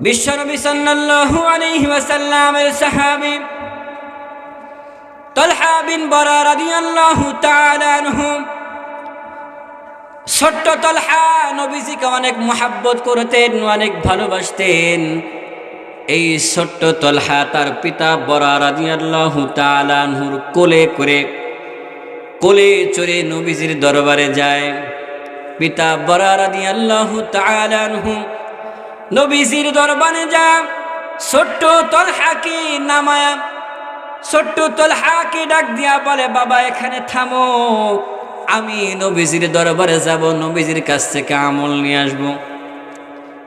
বিশ্বনবী সাল্লাল্লাহু আলাইহি ওয়াসাল্লামের সাহাবী তলহা বিন বরা রাদিয়াল্লাহু তাআলা আনহু। ছোট্ট তলহা নবীজিকে অনেক মোহাব্বত করতেন, অনেক ভালোবাসতেন। এই ছোট্ট তলহা তার পিতা বরা রাদিয়াল্লাহু তাআলা আনহুর কোলে করে, কোলে চড়ে নবীজির দরবারে যায়। পিতা বরা রাদিয়াল্লাহু তাআলা আনহু নবীজির দরবারে যা, ছোট্ট তলহাকে নামায়া, ছোট্ট তলহাকে ডাক দিয়া বলে, বাবা, এখানে থামো, আমি নবীজির দরবারে যাব, নবীজির কাছ থেকে আমল নিয়ে আসব।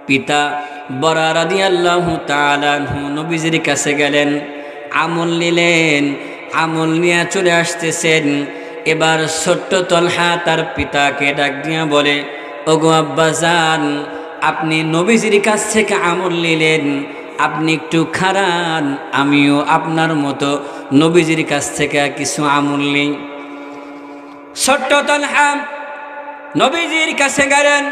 পিতা বরা রাদি আল্লাহ তালাহু নবীজির কাছে গেলেন, আমল নিলেন, আমল নিয়ে চলে আসতেছেন। এবার ছোট্ট তলহা তার পিতাকে ডাক দিয়া বলে, ওগো আব্বা যান আপনি নবীজির কাছ থেকে আমল নিলেন, আপনি একটু খারান, আমিও আপনার মতো নবীজির কাছ থেকে কিছু আমল নেই। ছোট্ট তলহা, নবীজির কাছে গেলেন,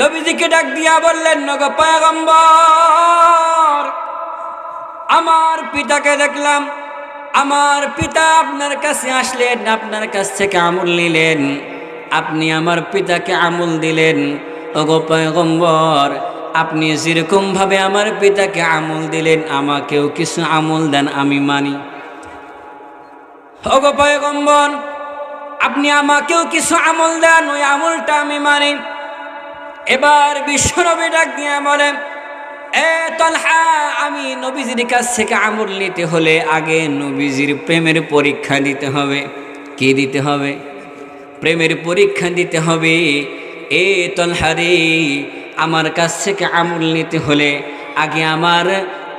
নবীজিকে ডাক দিয়া বললেন, নগ পয়গম্বর, আমার পিতাকে দেখলাম, আমার পিতা আপনার কাছে আসলেন, আপনার কাছ থেকে আমল নিলেন, আপনি আমার পিতাকে আমল দিলেন ওগো পয়গম্বর, আপনি যেরকম ভাবে আমার পিতাকে আমল দিলেন, আমাকেও কিছু আমল দেন, আমি মানি। ওগো পয়গম্বর, আপনি আমাকেও কিছু আমল দেন, ওই আমলটা আমি মানি। এবার বিশ্বনবী ডাক দিয়ে বলেন এ তলহা, আমি নবীজির কাছ থেকে আমল নিতে হলে আগে নবীজির প্রেমের পরীক্ষা দিতে হবে। কি দিতে হবে? প্রেমের পরীক্ষা দিতে হবে। এ তলহারে আমার কাছ থেকে আমল নিতে হলে আগে আমার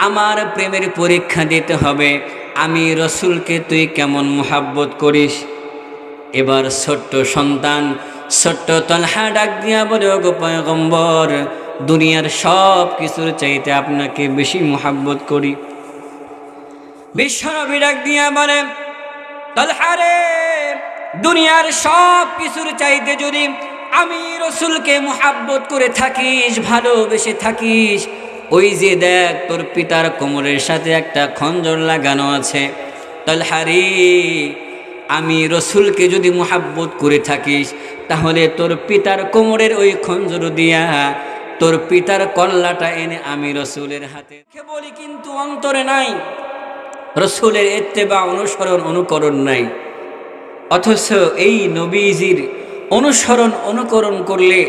আমার প্রেমের পরীক্ষা দিতে হবে। আমি রসুলকে তুই কেমন মোহাব্বত করিস? এবার ছোট্ট সন্তান, ছোট্ট তলহা ডাক দিয়া বলে, ওগো পয়গম্বর, দুনিয়ার সব কিছুর চাইতে আপনাকে বেশি মোহাব্বত করি। বিশ্বনবী ডাক দিয়া বলে তলহারে দুনিয়ার সব কিছুর চাইতে যদি আমি রসুলকে মোহাব্বত করে থাকিস, ভালোবেসে থাকিস। ওই যে দেখ, তোর পিতার কোমরের সাথে একটা খঞ্জর লাগানো আছে। তলহারি আমি রসুলকে যদি মোহাব্বত করে থাকিস, তাহলে তোর পিতার কোমরের ওই খঞ্জর দিয়া তোর পিতার কল্লাটা এনে আমি রসুলের হাতে বলি, কিন্তু অন্তরে নাই। রসুলের এত্তেবা অনুসরণ, অনুকরণ নাই। অথচ এই নবীজির অনুসরণ, অনুকরণ করলে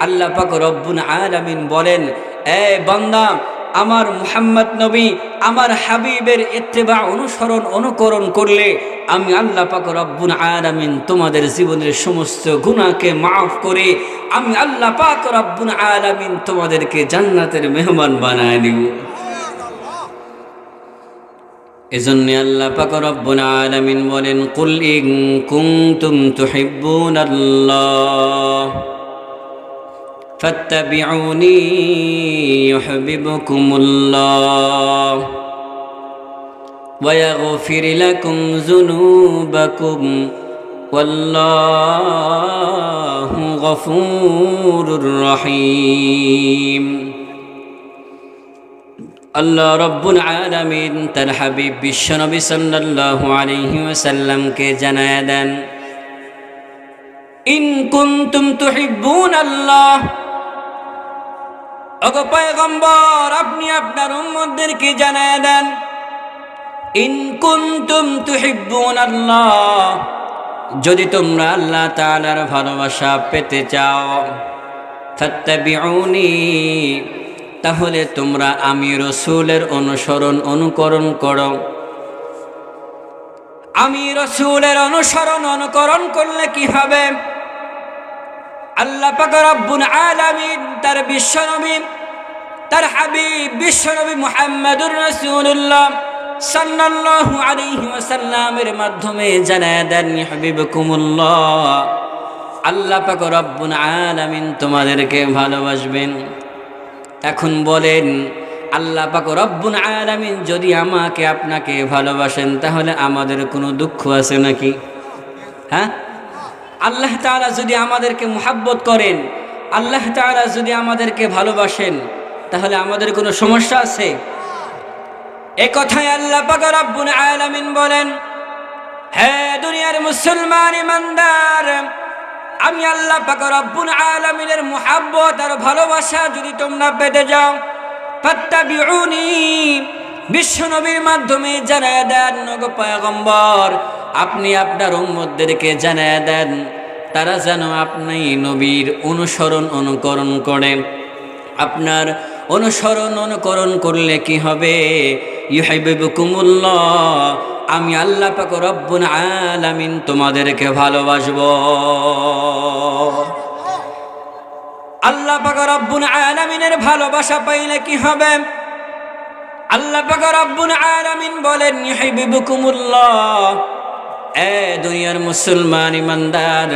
আল্লাহ পাক রব্বুন আলামিন বলেন, এ বান্দা, আমার মুহাম্মদ নবী, আমার হাবিবের এত্তেবা অনুসরণ, অনুকরণ করলে আমি আল্লাহ পাক রব্বুন আলামিন তোমাদের জীবনের সমস্ত গুণাকে মাফ করে, আমি আল্লাহ পাক রব্বুন আলামিন তোমাদেরকে জান্নাতের মেহমান বানায় দিব। এজন্য আল্লাহ পাক রব্বুল আলামিন বলেন কুল ইন কুনতুম তুহিব্বুনাল্লাহ ফাত্তাবিউনি ইউহিব্বুকুমুল্লাহ ويغفر لكم ذنوبكم والله غفور رحيم আল্লাহ রব্বুল আলামিন তার হাবিব বিশ্বনবী সাল্লাল্লাহু আলাইহি ওয়াসাল্লামকে জানায় দেন, ইন কুনতুম তুহিব্বুন আল্লাহ ওগো পয়গম্বর, আপনি আপনার উম্মতদেরকে জানায় দেন, ইন কুনতুম তুহিব্বুন আল্লাহ যদি তোমরা আল্লাহ তাআলার ভালোবাসা পেতে চাও, ফাত্তাবিউনি। তাহলে তোমরা আমি রসুলের অনুসরণ অনুকরণ করো। আমি রসুলের অনুসরণ অনুকরণ করলে কি হবে? আল্লাহ পাক রব্বুল আলামিন, তার বিশ্বনবী, তার হাবিব বিশ্বনবী মুহাম্মদুর রাসূলুল্লাহ সাল্লাল্লাহু আলাইহি ওয়াসাল্লামের মাধ্যমে জানায় দেন হাবিবকুমুল্লাহ। আল্লাহ পাক রব্বুল আলামিন তোমাদেরকে ভালোবাসবেন। এখন বলেন, আল্লাহ পাক রব্বুন আলামিন যদি আমাকে আপনাকে ভালোবাসেন, তাহলে আমাদের কোনো দুঃখ আছে নাকি? হ্যাঁ? আল্লাহ তাআলা যদি আমাদেরকে মোহাব্বত করেন, আল্লাহ তাআলা যদি আমাদেরকে ভালোবাসেন, তাহলে আমাদের কোনো সমস্যা আছে? এ কথায় আল্লাহ পাক রব্বুল আলামিন বলেন, হে দুনিয়ার মুসলমান ইমানদার আমি আল্লাহ পাক রব্বুল আলামিনের মুহাব্বত আর ভালোবাসা যদি তোমরা পেতে যাও, ফাত্তাবিউনি বিশ্ব নবীর মাধ্যমে জানায় দেন, নগ পয়গম্বর, আপনি আপনার উম্মতদেরকে জানায় দেন, তারা যেন আপনি নবীর অনুসরণ অনুকরণ করে। আপনার অনুসরণ অনুকরণ করলে কি হবে? ইউহাইবুকুমুল্লাহ আমি আল্লাহ পাক রব্বুল আলামিন তোমাদেরকে ভালোবাসবো। আল্লাহ পাক রব্বুল আলামিনের ভালোবাসা পাইলে কি হবে? আল্লাহ পাক রব্বুল আলামিন বলেন ইউহিবুকুমুল্লাহ এ দুনিয়ার মুসলমান ইমানদার,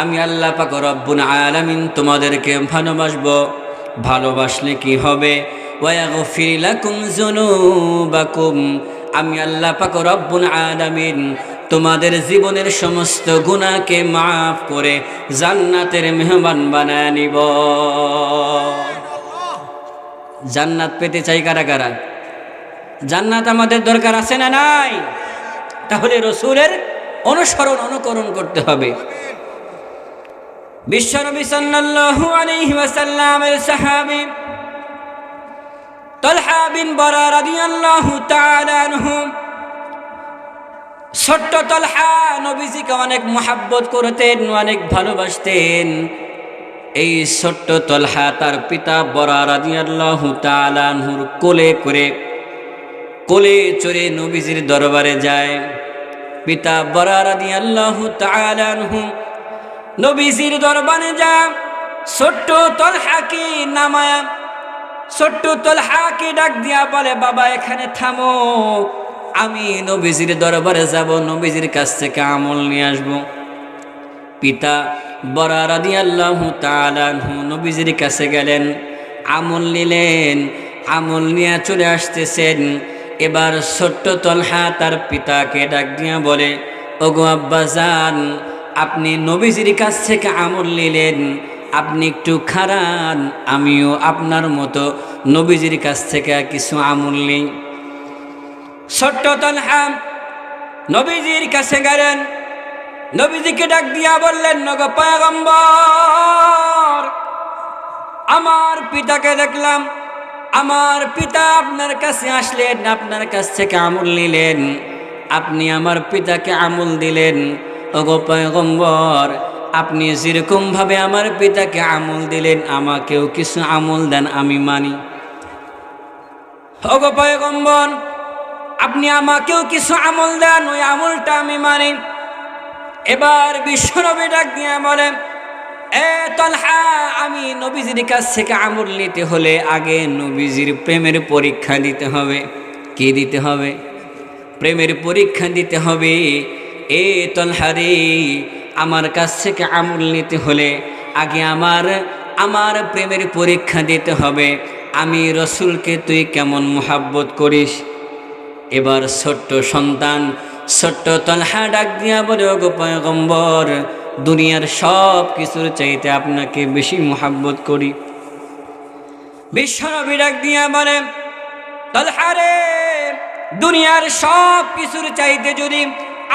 আমি আল্লাহ পাক রব্বুল আলামিন তোমাদেরকে ভালোবাসবো। ভালোবাসলে কি হবে? ওয়াগফির লাকুম যুনুবাকুম। আমি আল্লাহ পাক রব্বুল আলামিন তোমাদের জীবনের সমস্ত গুনাহকে মাফ করে জান্নাতের মেহমান বানায় নিব। জান্নাত পেতে চাই কারা কারা? জান্নাত আমাদের দরকার আছে না নাই? তাহলে রসুলের অনুসরণ, অনুকরণ করতে হবে। বিশ্বনবী সাল্লাল্লাহু আলাইহি ওয়াসাল্লামের সাহাবী তালহা বিন বারা রাদিয়াল্লাহু তাআলা আনহু। ছোট্ট তালহা নবীজিকে অনেক মোহাব্বত করতেন, অনেক ভালোবাসতেন। এই ছোট্ট তলহা তার পিতা বরা রাদিয়াল্লাহু তাআলা আনহুর কোলে করে, কোলে চড়ে নবীজির দরবারে যায়। পিতা বরা রাদিয়াল্লাহু তাআলা আনহু নবীজির দরবারে যা ছোট্ট তলহাকে নামায়া ছোট্ট তলহাকে ডাক দিয়া বলে, বাবা, এখানে থামো। আমি নবীজির দরবারে যাব, নবীজির কাছ থেকে আমল নিয়ে আসব। পিতা বরা রাদি আল্লাহ তালানহু নবীজির কাছে গেলেন, আমল নিলেন, আমল নিয়ে চলে আসতেছেন। এবার ছোট্ট তলহা তার পিতাকে ডাক দিয়া বলে, ওগো আব্বা যান আপনি নবীজির কাছ থেকে আমল নিলেন আপনি একটু খারান, আমিও আপনার মতো নবীজির কাছ থেকে কিছু আমল নেই। ছোট্ট তলহা, নবীজির কাছে গেলেন। নবীজিকে ডাক দিয়া বললেন, নগ পয়গম্বর, আমার পিতাকে দেখলাম। আমার পিতা আপনার কাছে আসলেন, আপনার কাছ থেকে আমল নিলেন। আপনি আমার পিতাকে আমল দিলেন। ওগো পয়গম্বর আপনি যেরকমভাবে আমার পিতাকে আমল দিলেন, আমাকেও কিছু আমল দেন, আমি মানি। পয়গম্বর, আপনি আমাকেও কিছু আমল দেন, ওই আমলটা আমি মানি। এবার বিশ্বনবী ডাক বলে, এ তলহা, আমি নবীজির কাছ থেকে আমল নিতে হলে আগে নবীজির প্রেমের পরীক্ষা দিতে হবে। কি দিতে হবে? প্রেমের পরীক্ষা দিতে হবে। এ তলহারে আমার কাছ থেকে আমল নিতে হলে আগে আমার আমার প্রেমের পরীক্ষা দিতে হবে। আমি রসুলকে তুই কেমন মোহাব্বত করিস? এবার ছোট্ট সন্তান, ছোট্ট তলহা ডাক দিয়া বলে, ওগো পয়গম্বর, দুনিয়ার সব কিছুর চাইতে আপনাকে বেশি মোহাব্বত করি। বিশ্বনবী ডাক দিয়া বলে তলহারে দুনিয়ার সব কিছুর চাইতে যদি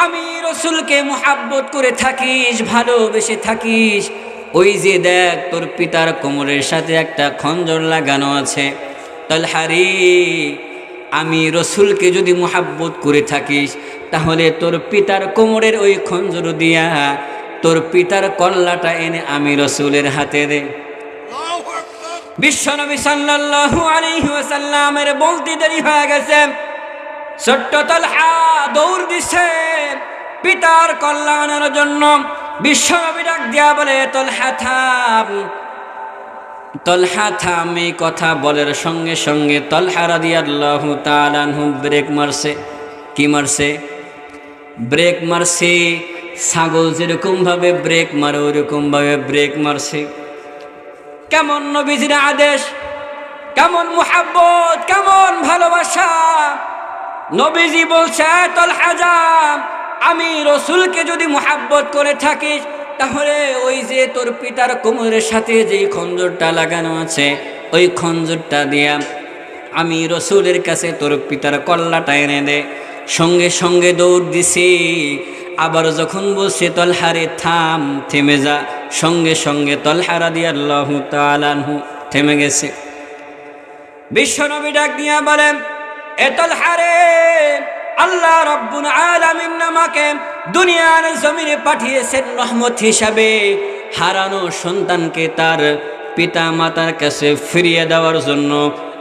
আমি রসুলকে মোহাব্বত করে থাকিস, ভালোবেসে থাকিস। ওই যে দেখ, তোর পিতার কোমরের সাথে একটা খঞ্জর লাগানো আছে। তলহারি আমি রসুলকে যদি মোহাব্বত করে থাকিস, তাহলে তোর পিতার কোমরের ওই খঞ্জর দিয়া তোর পিতার কল্লাটা এনে আমি রসুলের হাতে দে। বিশ্বনবী সাল্লাল্লাহু আলাইহি ওয়াসাল্লামের বলতে দেরি হয়ে গেছে। ছোট্ট তলহা দৌড় দিছে পিতার কল্যাণের জন্য। বিশ্বনবী ডাক দিয়া বলে, তলহা থাম। তলহা থাম এই কথা বলার সঙ্গে সঙ্গে তলহা রাদিয়াল্লাহু তাআলাহু ব্রেক মারছে। কি মারছে? ব্রেক মারছে। ছাগল যেরকম ভাবে ব্রেক মারে, ওরকম ভাবে ব্রেক মারছে। কেমন নবীজির আদেশ? কেমন মুহাব্বত? কেমন ভালোবাসা? নবীজি বলছে যা আমি রসুলকে যদি মোহাব্বত করে থাকিস, তাহলে ওই যে তোর পিতার কোমরের সাথে যে খঞ্জরটা লাগানো আছে, ওই খঞ্জরটা দিয়া আমি রসুলের কাছে তোর পিতার কল্লাটা এনে দে। সঙ্গে সঙ্গে দৌড় দিছি। আবার যখন বসে তলহারে থাম, থেমে যা। সঙ্গে সঙ্গে তলহারা দিয়ে আল্লাহ তালানহু থেমে গেছে। বিশ্বনবী ডাক দিয়া বলেন এতল হারে আল্লাহ রব্বুল আলামিন নামাকে দুনিয়ার জমিনে পাঠিয়েছেন রহমত হিসাবে। হারানো সন্তানকে তার পিতা মাতার কাছে ফিরিয়ে দেওয়ার জন্য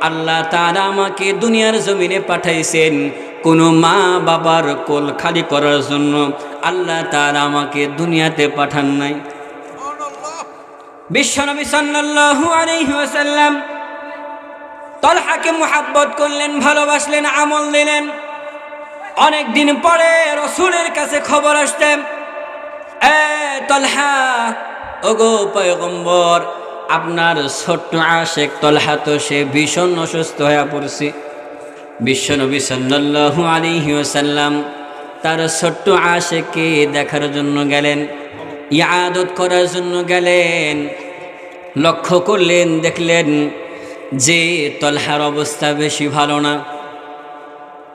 আল্লাহ তাআলা আমাকে দুনিয়ার জমিনে পাঠাইছেন। কোনো মা বাবার কোল খালি করার জন্য আল্লাহ তাআলা আমাকে দুনিয়াতে পাঠান নাই। বিশ্বনবী সাল্লাল্লাহু আলাইহি ওয়াসাল্লাম তলহাকে মুহাব্বত করলেন, ভালোবাসলেন, আমল দিলেন। অনেক দিন পরে রসুলের কাছে খবর আসতেন এ তলহা, ওগো পয়গম্বর, আপনার ছোট্ট আশেক তলহা তো সে ভীষণ অসুস্থ হয়ে পড়ছে। বিশ্বনবী সাল্লাল্লাহু আলাইহি ওয়াসাল্লাম তার ছোট্ট আশেককে দেখার জন্য গেলেন, ইয়াদত করার জন্য গেলেন, লক্ষ্য করলেন, দেখলেন যে তলহার অবস্থা বেশি ভালো না।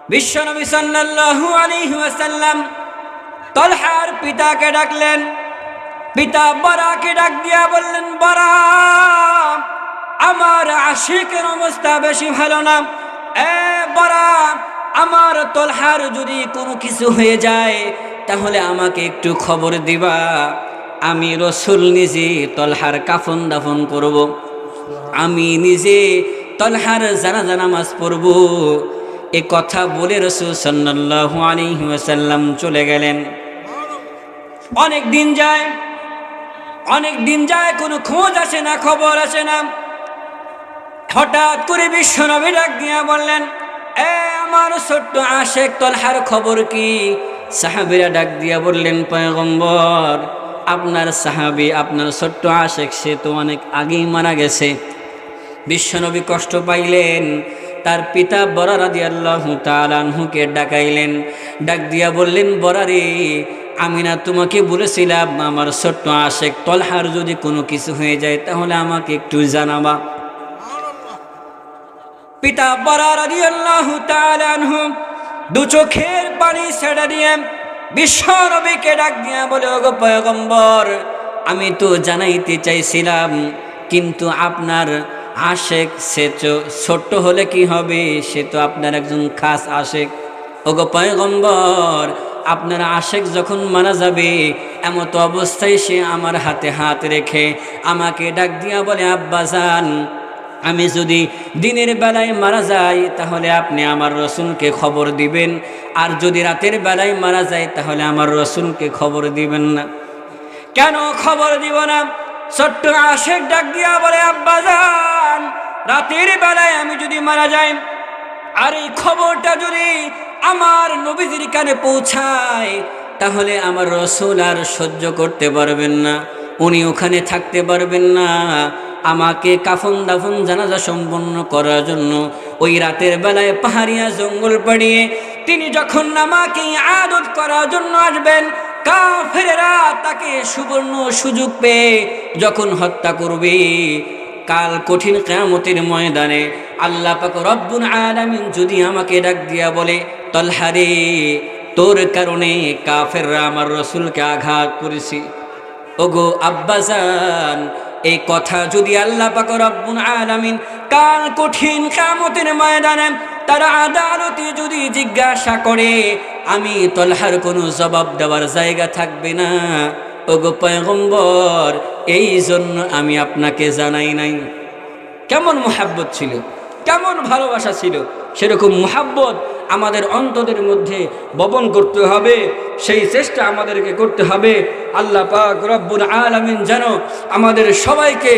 বিশ্বনবী সাল্লাল্লাহু আলাইহি ওয়াসাল্লাম তলহার পিতাকে ডাকলেন। পিতা বরাকে ডাক দিয়া বললেন, বরা, আমার আশিকের অবস্থা বেশি ভালো না। এ বরা, আমার তলহার যদি কোনো কিছু হয়ে যায়, তাহলে আমাকে একটু খবর দিবা। আমি রসুল নিজে তলহার কাফন দাফন করব। আমি নিজে তলহার জানাজা নামাজ পড়ব। এ কথা বলে রসুল সাল্লাল্লাহু আলাইহি ওয়াসাল্লাম চলে গেলেন। অনেক দিন যায়, অনেক দিন যায়, কোনো খোঁজ আসে না, খবর আসে না। হঠাৎ করে বিশ্বনবী ডাক দিয়া বললেন, এ আমার ছোট্ট আশেক তলহার খবর কি? সাহাবিরা ডাক দিয়া বললেন, পয়গম্বর আপনার সাহাবি, আপনার ছোট্ট আশেক, সে তো অনেক আগেই মারা গেছে। বিশ্বনবী কষ্ট পাইলেন, তার পিতা বরারাদি আল্লাহ তালানহুকে ডাকাইলেন। ডাক দিয়া বললেন বরারি আমি না তোমাকে বলেছিলাম, আমার ছোট্ট আশেক তলহার যদি কোনো কিছু হয়ে যায়, তাহলে আমাকে একটু জানাবা। পিতা বরারাদি আল্লাহ তালানহু দু চোখের পানি ছেড়ে দিয়ে বিশ্বনবীকে ডাক দিয়া বলে, ওগো পয়গম্বর, আমি তো জানাইতে চাইছিলাম, কিন্তু আপনার আশেক সে ছোট্ট হলে কি হবে? সে তো আপনার একজন খাস আশেক। ওগো পয়গম্বর, আপনার আশেক যখন মারা যাবে, এমত অবস্থায় সে আমার হাতে হাত রেখে আমাকে ডাক দিয়া বলে, আব্বাজান আমি যদি দিনের বেলায় মারা যাই, তাহলে আপনি আমার রসুলকে খবর দিবেন। আর যদি রাতের বেলায় মারা যায় তাহলে আমার রসুলকে খবর দিবেন না। কেন খবর দিব না? ছোট্ট আশেক ডাক দিয়া বলে আব্বাজান রাতের বেলায় আমি যদি মারা যাই, আর এই খবরটা যদি আমার নবীজির কানে পৌঁছায়, তাহলে আমার রসুল আর সহ্য করতে পারবেন না। উনি ওখানে থাকতে পারবেন না। আমাকে কাফন দাফন জানাজা সম্পন্ন করার জন্য ওই রাতের বেলায় পাহাড়িয়া জঙ্গল পাড়িয়ে তিনি যখন আমাকে আদত করার জন্য আসবেন, কাফেরেরা তাকে সুবর্ণ সুযোগ পেয়ে যখন হত্যা করবে, কাল কঠিন কেয়ামতের ময়দানে আল্লাহ পাক রব্বুল আলামিন যদি আমাকে ডাক দিয়া বলে তলহারে তোর কারণে কাফেররা আমার রসুলকে আঘাত করেছি। ওগো আব্বাজান এই কথা যদি আল্লাহ পাক রব্বুল আলামিন কাল কঠিন কামতের ময়দানে তারা আদালতে যদি জিজ্ঞাসা করে, আমি তলহার কোনো জবাব দেওয়ার জায়গা থাকবে না? ওগো পয়গম্বর, এই জন্য আমি আপনাকে জানাই নাই। কেমন মোহাব্বত ছিল? কেমন ভালোবাসা ছিল, সেরকম মোহাব্বত আমাদের অন্তদের মধ্যে বপন করতে হবে, সেই চেষ্টা আমাদেরকে করতে হবে। আল্লাহ পাক রব্বুল আলমিন যেন আমাদের সবাইকে